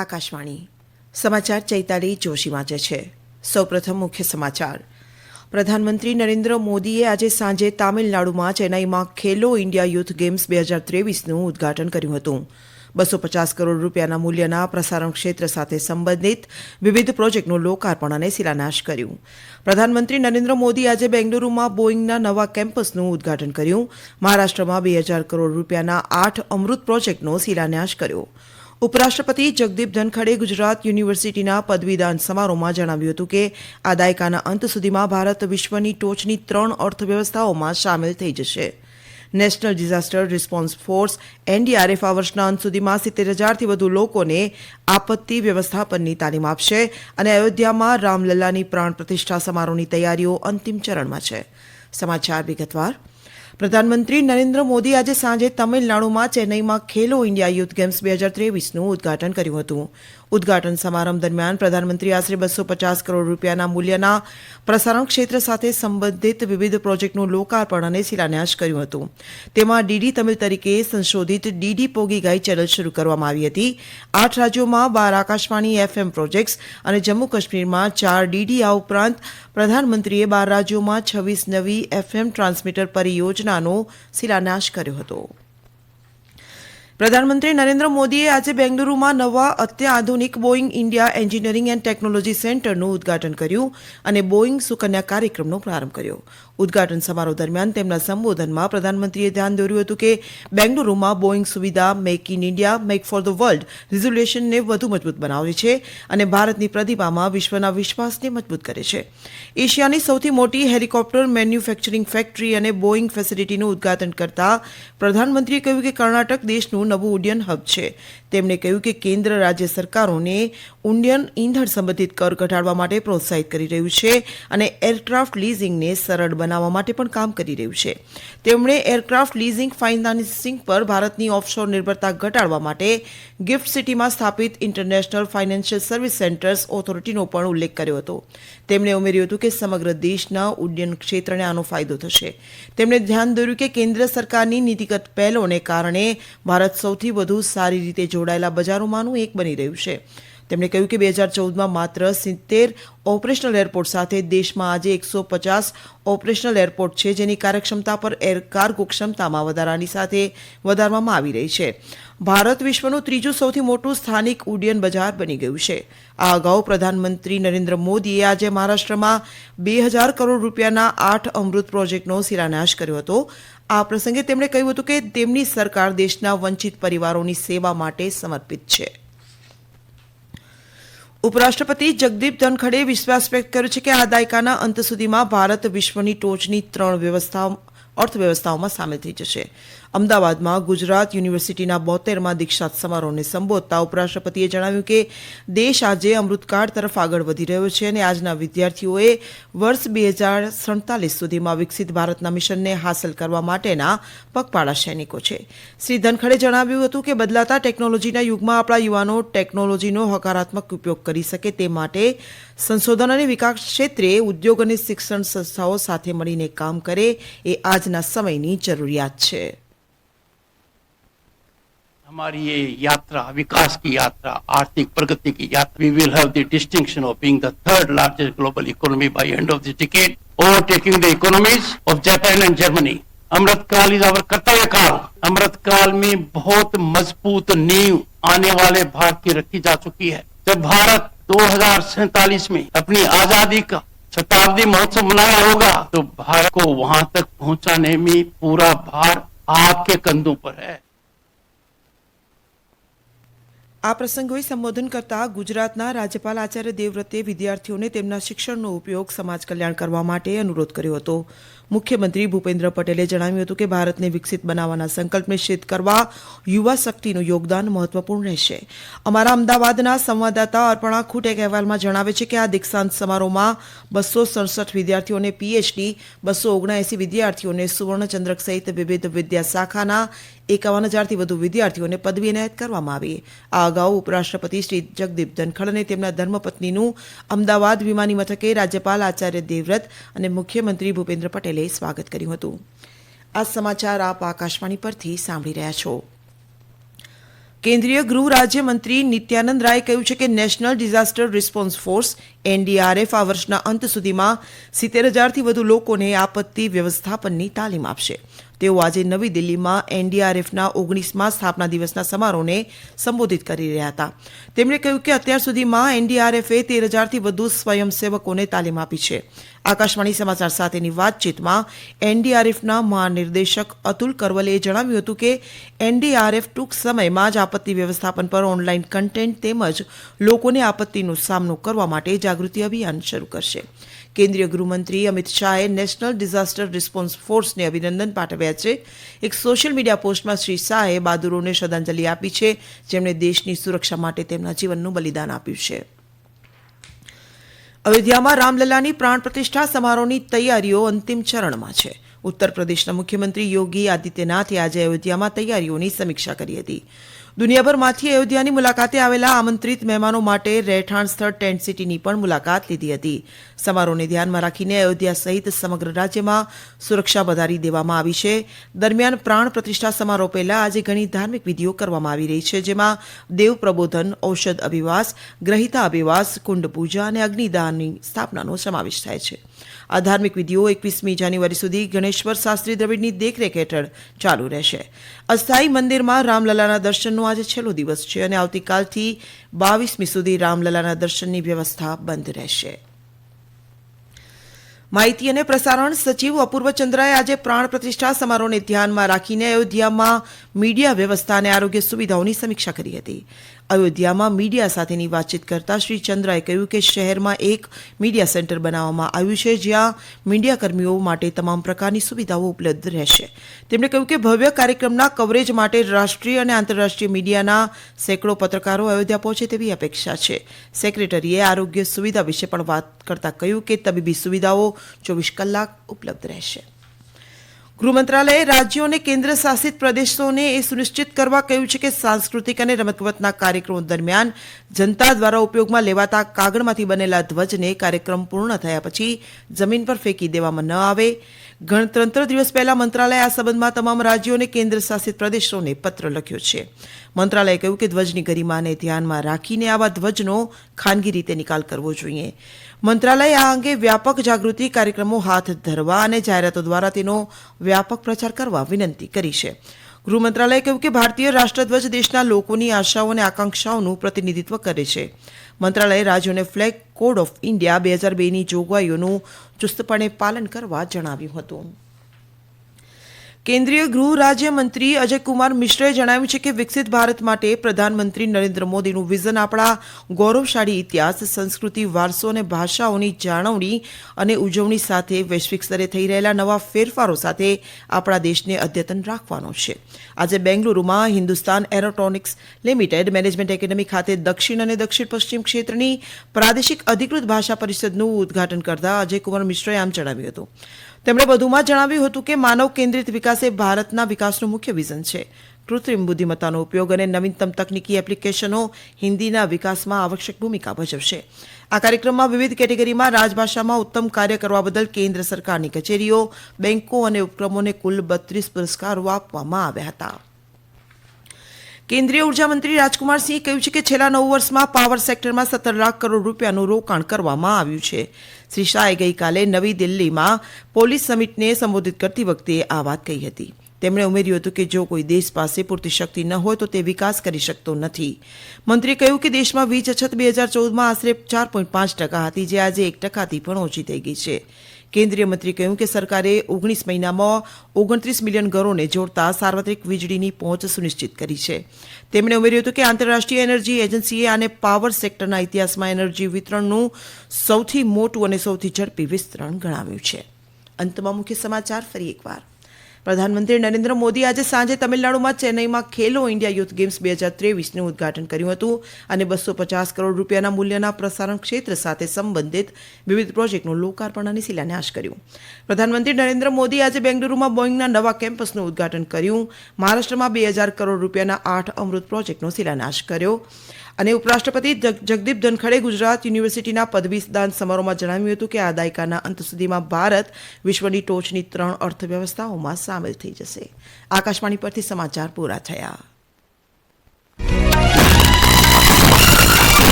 આકાશવાણી. સમાચાર ચૈતાલી જોશી વાંચે છે. સૌપ્રથમ મુખ્ય સમાચાર. પ્રધાનમંત્રી નરેન્દ્ર મોદીએ આજે સાંજે તામિલનાડુમાં ચેન્નાઈમાં ખેલો ઇન્ડિયા યુથ ગેમ્સ બે હજાર ત્રેવીસનું ઉદ્ઘાટન કર્યું હતું. બસો પચાસ કરોડ રૂપિયાના મૂલ્યના પ્રસારણ ક્ષેત્ર સાથે સંબંધિત વિવિધ પ્રોજેક્ટનું લોકાર્પણ અને શિલાન્યાસ કર્યું. પ્રધાનમંત્રી નરેન્દ્ર મોદી આજે બેંગલુરુમાં બોઈંગના નવા કેમ્પસનું ઉદ્ઘાટન કર્યું. મહારાષ્ટ્રમાં બે હજાર કરોડ રૂપિયાના આઠ અમૃત પ્રોજેક્ટનો શિલાન્યાસ કર્યો. ઉપરાષ્ટ્રપતિ જગદીપ ધનખડે ગુજરાત યુનિવર્સિટીના પદવીદાન સમારોહમાં જણાવ્યું હતું કે આ દાયકાના અંત સુધીમાં ભારત વિશ્વની ટોચની ત્રણ અર્થવ્યવસ્થાઓમાં સામેલ થઈ જશે. National disaster response force, NDRF આ વર્ષના અંત સુધીમાં સિત્તેર હજારથી વધુ લોકોને આપત્તિ વ્યવસ્થાપનની તાલીમ આપશે અને અયોધ્યામાં રામલલ્લાની પ્રાણ પ્રતિષ્ઠા સમારોહની તૈયારીઓ અંતિમ ચરણમાં છે. સમાચાર વિગતવાર પ્રધાનમંત્રી નરેન્દ્ર મોદી આજે સાંજે તમિલનાડુમાં ચેન્નઈમાં ખેલો ઇન્ડિયા યુથ ગેમ્સ બે હજાર ત્રેવીસનું ઉદઘાટન કર્યું હતું. ઉદ્ઘાટન સમારંભ દરમિયાન પ્રધાનમંત્રી આશરે બસો પચાસ કરોડ રૂપિયાના મૂલ્યના પ્રસારણ ક્ષેત્ર સાથે સંબંધિત વિવિધ પ્રોજેક્ટનું લોકાર્પણ અને શિલાન્યાસ કર્યું હતું. તેમાં ડીડી તમિલ તરીકે સંશોધિત ડીડી પોગી ગાઈ ચેનલ શરૂ કરવામાં આવી હતી. આઠ રાજ્યોમાં બાર આકાશવાણી એફએમ પ્રોજેક્ટ્સ અને જમ્મુ કાશ્મીરમાં ચાર ડીડી આ ઉપરાંત પ્રધાનમંત્રીએ બાર રાજ્યોમાં છવ્વીસ નવી એફએમ ટ્રાન્સમીટર પરિયોજનાનો શિલાન્યાસ કર્યો હતો. પ્રધાનમંત્રી નરેન્દ્ર મોદીએ આજે બેંગલુરુમાં નવા અત્યાધુનિક Boeing India engineering and technology સેન્ટરનું ઉદ્ઘાટન કર્યું અને બોઈંગ સુકન્યા કાર્યક્રમનો પ્રારંભ કર્યો. ઉદ્ઘાટન સમારોહ દરમિયાન તેમના સંબોધનમાં પ્રધાનમંત્રીએ ધ્યાન દોર્યું હતું કે બેંગલુરુમાં બોઈંગ સુવિધા, make in India, make for the world રિઝોલ્યુશનને વધુ મજબૂત બનાવે છે અને ભારતની પ્રતિભામાં વિશ્વના વિશ્વાસને મજબૂત કરે છે. એશિયાની સૌથી મોટી હેલિકોપ્ટર મેન્યુફેક્ચરિંગ ફેક્ટરી અને બોઈંગ ફેસિલિટીનું ઉદ્ઘાટન કરતા પ્રધાનમંત્રીએ કહ્યું કે કર્ણાટક દેશનું નવું ઉડ્ડયન હબ છે તેમણે કહ્યું કે કેન્દ્ર રાજ્ય સરકારોને ઉડ્ડયન ઈંધણ સંબંધિત કર ઘટાડવા માટે પ્રોત્સાહિત કરી રહ્યું છે અને એરક્રાફ્ટ લીઝિંગને સરળ બનાવવા માટે પણ કામ કરી રહ્યું છે. તેમણે એરક્રાફ્ટ લીઝિંગ ફાઇનાન્સિંગ પર ભારતની ઓફશોર નિર્ભરતા ઘટાડવા માટે ગિફ્ટ સિટીમાં સ્થાપિત ઇન્ટરનેશનલ ફાઇનાન્શિયલ સર્વિસ સેન્ટર્સ ઓથોરિટીનો પણ ઉલ્લેખ કર્યો હતો. તેમણે ઉમેર્યું હતું કે સમગ્ર દેશના ઉડ્ડયન ક્ષેત્રને આનો ફાયદો થશે. તેમણે ધ્યાન દોર્યું કે કેન્દ્ર સરકારની નીતિગત પહેલોને કારણે ભારત સૌથી વધુ સારી રીતે જોડાયેલા બજારોમાંનું એક બની રહ્યું છે. તેમણે કહ્યું કે બે હજાર ચૌદમાં માત્ર સિત્તેર ઓપરેશનલ એરપોર્ટ સાથે દેશમાં આજે એકસો પચાસ ઓપરેશનલ એરપોર્ટ છે, જેની કાર્યક્ષમતા પર એર કાર્ગો ક્ષમતામાં વધારાની સાથે વધારવામાં આવી રહી છે. ભારત વિશ્વનું ત્રીજું સૌથી મોટું સ્થાનિક ઉડ્ડયન બજાર બની ગયું છે. આ અગાઉ પ્રધાનમંત્રી નરેન્દ્ર મોદીએ આજે મહારાષ્ટ્રમાં બે હજાર કરોડ રૂપિયાના આઠ અમૃત પ્રોજેક્ટનો શિલાન્યાસ કર્યો હતો. આ પ્રસંગે તેમણે કહ્યું હતું કે તેમની સરકાર દેશના વંચિત પરિવારોની સેવા માટે સમર્પિત છે. ઉપરાષ્ટ્રપતિ જગદીપ ધનખડે વિશ્વાસ વ્યક્ત કર્યો છે કે આ દાયકાના અંત સુધીમાં ભારત વિશ્વની ટોચની ત્રણ વ્યવસ્થાઓ અર્થવ્યવસ્થાઓમાં સામેલ થઈ જશે. અમદાવાદમાં ગુજરાત યુનિવર્સિટીના બોતેરમાં દીક્ષાંત સમારોહને સંબોધતા ઉપરાષ્ટ્રપતિએ જણાવ્યું કે દેશ આજે અમૃતકાળ તરફ આગળ વધી રહ્યો છે અને આજના વિદ્યાર્થીઓએ વર્ષ બે હજાર સડતાલીસ સુધીમાં વિકસિત ભારતના મિશનને હાંસલ કરવા માટેના પગપાળા સૈનિકો છે. શ્રી ધનખડે જણાવ્યું હતું કે બદલાતા ટેકનોલોજીના યુગમાં આપણા યુવાનો ટેકનોલોજીનો હકારાત્મક ઉપયોગ કરી શકે તે માટે સંશોધન અને વિકાસ ક્ષેત્રે ઉદ્યોગ અને શિક્ષણ સંસ્થાઓ સાથે મળીને કામ કરે એ આજના સમયની જરૂરિયાત છે. हमारी ये यात्रा, विकास की यात्रा, आर्थिक प्रगति की यात्रा we will have the distinction of being the third largest global economy by end of the decade overtaking the economies of Japan and Germany. Amrit Kaal is our कर्तव्य काल। अमृत काल में बहुत मज़बूत नींव आने वाले भारत की रखी जा चुकी है। जब भारत दो में अपनी आज़ादी का शताब्दी महोत्सव मनाया होगा तो भारत को वहाँ तक पहुँचाने में पूरा भार आपके कंधों पर है। આ પ્રસંગોએ સંબોધન કરતા ગુજરાતના રાજ્યપાલ આચાર્ય દેવવ્રતે વિદ્યાર્થીઓને તેમના શિક્ષણનો ઉપયોગ સમાજ કલ્યાણ કરવા માટે અનુરોધ કર્યો હતો. મુખ્યમંત્રી ભૂપેન્દ્ર પટેલે જણાવ્યું હતું કે ભારતને વિકસિત બનાવવાના સંકલ્પ નિશ્ચિત કરવા યુવા શક્તિનું યોગદાન મહત્વપૂર્ણ રહેશે. અમારા અમદાવાદના સંવાદદાતા અર્પણા ખૂટ એક અહેવાલમાં જણાવે છે કે આ દીક્ષાંત સમારોહમાં બસો સડસઠ વિદ્યાર્થીઓને પીએચડી, બસો ઓગણએંસી વિદ્યાર્થીઓને સુવર્ણચંદ્રક સહિત વિવિધ વિદ્યા શાખાના એકાવન હજારથી વધુ વિદ્યાર્થીઓને પદવી એનાયત કરવામાં આવી. આ અગાઉ ઉપરાષ્ટ્રપતિ શ્રી જગદીપ ધનખડ અને તેમના ધર્મપત્નીનું અમદાવાદ વિમાની મથકે રાજ્યપાલ આચાર્ય દેવવ્રત અને મુખ્યમંત્રી ભૂપેન્દ્ર પટેલે સ્વાગત કર્યું હતું. આ સમાચાર આપ આકાશવાણી પરથી સાંભળી રહ્યા છો. કેન્દ્રીય ગૃહ રાજ્યમંત્રી નિત્યાનંદ રાયે કહ્યું છે કે national disaster response force, NDRF, આ વર્ષના અંત સુધીમાં સિત્તેર હજારથી વધુ લોકોને આપત્તિ વ્યવસ્થાપનની તાલીમ આપશે. તેઓ આજે નવી દિલ્હીમાં એનડીઆરએફના ઓગણીસમાં સ્થાપના દિવસના સમારોહને સંબોધિત કરી રહ્યા હતા. તેમણે કહ્યું કે અત્યાર સુધીમાં એનડીઆરએફે તેર હજારથી વધુ સ્વયંસેવકોને તાલીમ આપી છે. આકાશવાણી સમાચાર સાથેની વાતચીતમાં એનડીઆરએફના મહાનિર્દેશક અતુલ કરવલે જણાવ્યું હતું કે એનડીઆરએફ ટૂંક સમયમાં જ આપત્તિ વ્યવસ્થાપન પર ઓનલાઈન કન્ટેન્ટ તેમજ લોકોને આપત્તિનો સામનો કરવા માટે જાગૃતિ અભિયાન શરૂ કરશે. કેન્દ્રીય ગૃહમંત્રી અમિત શાહે નેશનલ ડિઝાસ્ટર રિસ્પોન્સ ફોર્સને અભિનંદન પાઠવ્યા છે. એક સોશિયલ મીડિયા પોસ્ટમાં શ્રી શાહે બહાદુરોને શ્રદ્ધાંજલિ આપી છે. જેમણે દેશની સુરક્ષા માટે તેમના જીવનનું બલિદાન આપ્યું છે. અયોધ્યામાં રામલલ્લાની પ્રાણ પ્રતિષ્ઠા સમારોહની તૈયારીઓ અંતિમ ચરણમાં છે. ઉત્તર પ્રદેશના મુખ્યમંત્રી યોગી આદિત્યનાથે આજે અયોધ્યામાં તૈયારીઓની સમીક્ષા કરી હતી. દુનિયાભરમાંથી અયોધ્યાની મુલાકાતે આવેલા આમંત્રિત મહેમાનો માટે રહેઠાણ સ્થળ ટેન્ટ સિટીની પણ મુલાકાત લીધી હતી. સમારોહને ધ્યાનમાં રાખીને અયોધ્યા સહિત સમગ્ર રાજ્યમાં સુરક્ષા વધારી દેવામાં આવી છે. દરમિયાન પ્રાણ પ્રતિષ્ઠા સમારોહ પહેલા આજે ઘણી ધાર્મિક વિધિઓ કરવામાં આવી રહી છે, જેમાં દેવ પ્રબોધન, ઔષધ અભિવાસ, ગ્રહિતા અભિવાસ, કુંડ પૂજા અને અગ્નિદાનની સ્થાપનાનો સમાવેશ થાય છે. આ ધાર્મિક વિધિઓ એકવીસમી જાન્યુઆરી સુધી ગણેશ્વર શાસ્ત્રી દ્રવિડની દેખરેખ હેઠળ ચાલુ રહેશે. અસ્થાયી મંદિરમાં રામલલાના દર્શનનો આજે છેલ્લો દિવસ છે અને આવતીકાલથી બાવીસમી સુધી રામલલાના દર્શનની વ્યવસ્થા બંધ રહેશે. માહિતી અને પ્રસારણ સચિવ અપૂર્વ ચંદ્રાએ આજે પ્રાણ પ્રતિષ્ઠા સમારોહને ધ્યાનમાં રાખીને અયોધ્યામાં મીડિયા વ્યવસ્થા અને આરોગ્ય સુવિધાઓની સમીક્ષા કરી હતી. અયોધ્યામાં મીડિયા સાથેની વાતચીત કરતા શ્રી ચંદ્રાએ કહ્યું કે શહેરમાં એક મીડિયા સેન્ટર બનાવવામાં આવ્યું છે, જ્યાં મીડિયાકર્મીઓ માટે તમામ પ્રકારની સુવિધાઓ ઉપલબ્ધ રહેશે. તેમણે કહ્યું કે ભવ્ય કાર્યક્રમના કવરેજ માટે રાષ્ટ્રીય અને આંતરરાષ્ટ્રીય મીડિયાના સેંકડો પત્રકારો અયોધ્યા પહોંચે તેવી અપેક્ષા છે. સેક્રેટરીએ આરોગ્ય સુવિધા વિશે પણ વાત કરતા કહ્યું કે તબીબી સુવિધાઓ ચોવીસ કલાક ઉપલબ્ધ રહેશે. ગૃહ મંત્રાલયે રાજ્યો અને કેન્દ્ર શાસિત પ્રદેશોને એ સુનિશ્ચિત કરવા કહ્યું છે કે સાંસ્કૃતિક અને રમતગમતના કાર્યક્રમો દરમિયાન જનતા દ્વારા ઉપયોગમાં લેવાતા કાગળમાંથી બનેલા ધ્વજને કાર્યક્રમ પૂર્ણ થયા પછી જમીન પર ફેંકી દેવામાં ન આવે. ગણતંત્ર દિવસ પહેલા મંત્રાલયે આ સંબંધમાં તમામ રાજ્યો અને કેન્દ્ર શાસિત પ્રદેશોને પત્ર લખ્યો છે. મંત્રાલયે કહ્યું કે ધ્વજની ગરિમાને ધ્યાનમાં રાખીને આવા ધ્વજનો ખાનગી રીતે નિકાલ કરવો જોઈએ. મંત્રાલયે આ અંગે વ્યાપક જાગૃતિ કાર્યક્રમો હાથ ધરવા અને જાહેરાતો દ્વારા તેનો વ્યાપક પ્રચાર કરવા વિનંતી કરી છે. ગૃહ મંત્રાલયે કહ્યું કે ભારતીય રાષ્ટ્રધ્વજ દેશના લોકોની આશાઓ અને આકાંક્ષાઓનું પ્રતિનિધિત્વ કરે છે. મંત્રાલયે રાજ્યોને ફ્લેગ કોડ ઓફ ઇન્ડિયા બે હજાર બેની જોગવાઈઓનું ચુસ્તપણે પાલન કરવા જણાવ્યું હતું. કેન્દ્રીય ગૃહ રાજ્યમંત્રી અજયકુમાર મિશ્રે જણાવ્યું છે કે વિકસિત ભારત માટે પ્રધાનમંત્રી નરેન્દ્ર મોદીનું વિઝન આપણા ગૌરવશાળી ઇતિહાસ, સંસ્કૃતિ, વારસો અને ભાષાઓની જાળવણી અને ઉજવણી સાથે વૈશ્વિક સ્તરે થઈ રહેલા નવા ફેરફારો સાથે આપણા દેશને અદ્યતન રાખવાનો છે. આજે બેંગલુરુમાં Hindustan aeronautics limited management academy ખાતે દક્ષિણ અને દક્ષિણ પશ્ચિમ ક્ષેત્રની પ્રાદેશિક અધિકૃત ભાષા પરિષદનું ઉદ્ઘાટન કરતા અજયકુમાર મિશ્રએ આમ જણાવ્યું હતું. તેમણે વધુમાં જણાવ્યું હતું કે માનવ કેન્દ્રિત વિકાસ એ ભારતના વિકાસનું મુખ્ય વિઝન છે. કૃત્રિમ બુદ્ધિમત્તાનો ઉપયોગ અને નવીનતમ તકનીકી એપ્લિકેશનો હિન્દીના વિકાસમાં આવશ્યક ભૂમિકા ભજવશે. આ કાર્યક્રમમાં વિવિધ કેટેગરીમાં રાજભાષામાં ઉત્તમ કાર્ય કરવા બદલ કેન્દ્ર સરકારની કચેરીઓ બેન્કો અને ઉપક્રમોને કુલ બત્રીસ પુરસ્કારો આપવામાં આવ્યા હતા. કેન્દ્રીય ઊર્જા મંત્રી રાજકુમારસિંહે કહ્યું છે કે છેલ્લા નવ વર્ષમાં પાવર સેક્ટરમાં સત્તર લાખ કરોડ રૂપિયાનું રોકાણ કરવામાં આવ્યું છે. શ્રી શાહે ગઈકાલે નવી દિલ્હીમાં પોલીસ સમિટને સંબોધિત કરતી વખતે આ વાત કહી હતી. તેમણે ઉમેર્યું હતું કે જો કોઈ દેશ પાસે પૂરતી શક્તિ ન હોય તો તે વિકાસ કરી શકતો નથી. મંત્રીએ કહ્યું કે દેશમાં વીજ અછત બે હજાર ચૌદમાં આશરે ચાર પોઈન્ટ પાંચ ટકા હતી, જે આજે એક ટકાથી પણ ઓછી થઈ ગઈ છે. કેન્દ્રીય મંત્રી કહ્યું કે સરકારે ઓગણીસ મહિનામાં ઓગણત્રીસ મિલિયન ઘરોને જોડતા સાર્વત્રિક વીજળીની પહોંચ સુનિશ્ચિત કરી છે. તેમણે ઉમેર્યું હતું કે આંતરરાષ્ટ્રીય એનર્જી એજન્સીએ આને પાવર સેક્ટરના ઇતિહાસમાં એનર્જી વિતરણનું સૌથી મોટું અને સૌથી ઝડપી વિસ્તરણ ગણાવ્યું છે. અંતમાં મુખ્ય સમાચાર ફરી એકવાર. પ્રધાનમંત્રી નરેન્દ્ર મોદી આજે સાંજે તમિલનાડુમાં ચેન્નઈમાં ખેલો ઇન્ડિયા યુથ ગેમ્સ બે હજાર ત્રેવીસનું ઉદઘાટન કર્યું હતું અને બસો પચાસ કરોડ રૂપિયાના મૂલ્યના પ્રસારણ ક્ષેત્ર સાથે સંબંધિત વિવિધ પ્રોજેક્ટનું લોકાર્પણ અને શિલાન્યાસ કર્યું. પ્રધાનમંત્રી નરેન્દ્ર મોદી આજે બેંગલુરુમાં બોઈંગના નવા કેમ્પસનું ઉદઘાટન કર્યું. મહારાષ્ટ્રમાં બે હજાર કરોડ રૂપિયાના આઠ અમૃત પ્રોજેક્ટનો શિલાન્યાસ કર્યો. અને ઉપરાષ્ટ્રપતિ જગદીપ ધનખડે ગુજરાત યુનિવર્સિટીના પદવીદાન સમારોહમાં જણાવ્યું હતું કે આ દાયકાના અંત સુધીમાં ભારત વિશ્વની ટોચની ત્રણ અર્થવ્યવસ્થાઓમાં સામેલ થઈ જશે. આકાશવાણી પરથી સમાચાર પૂરા થયા.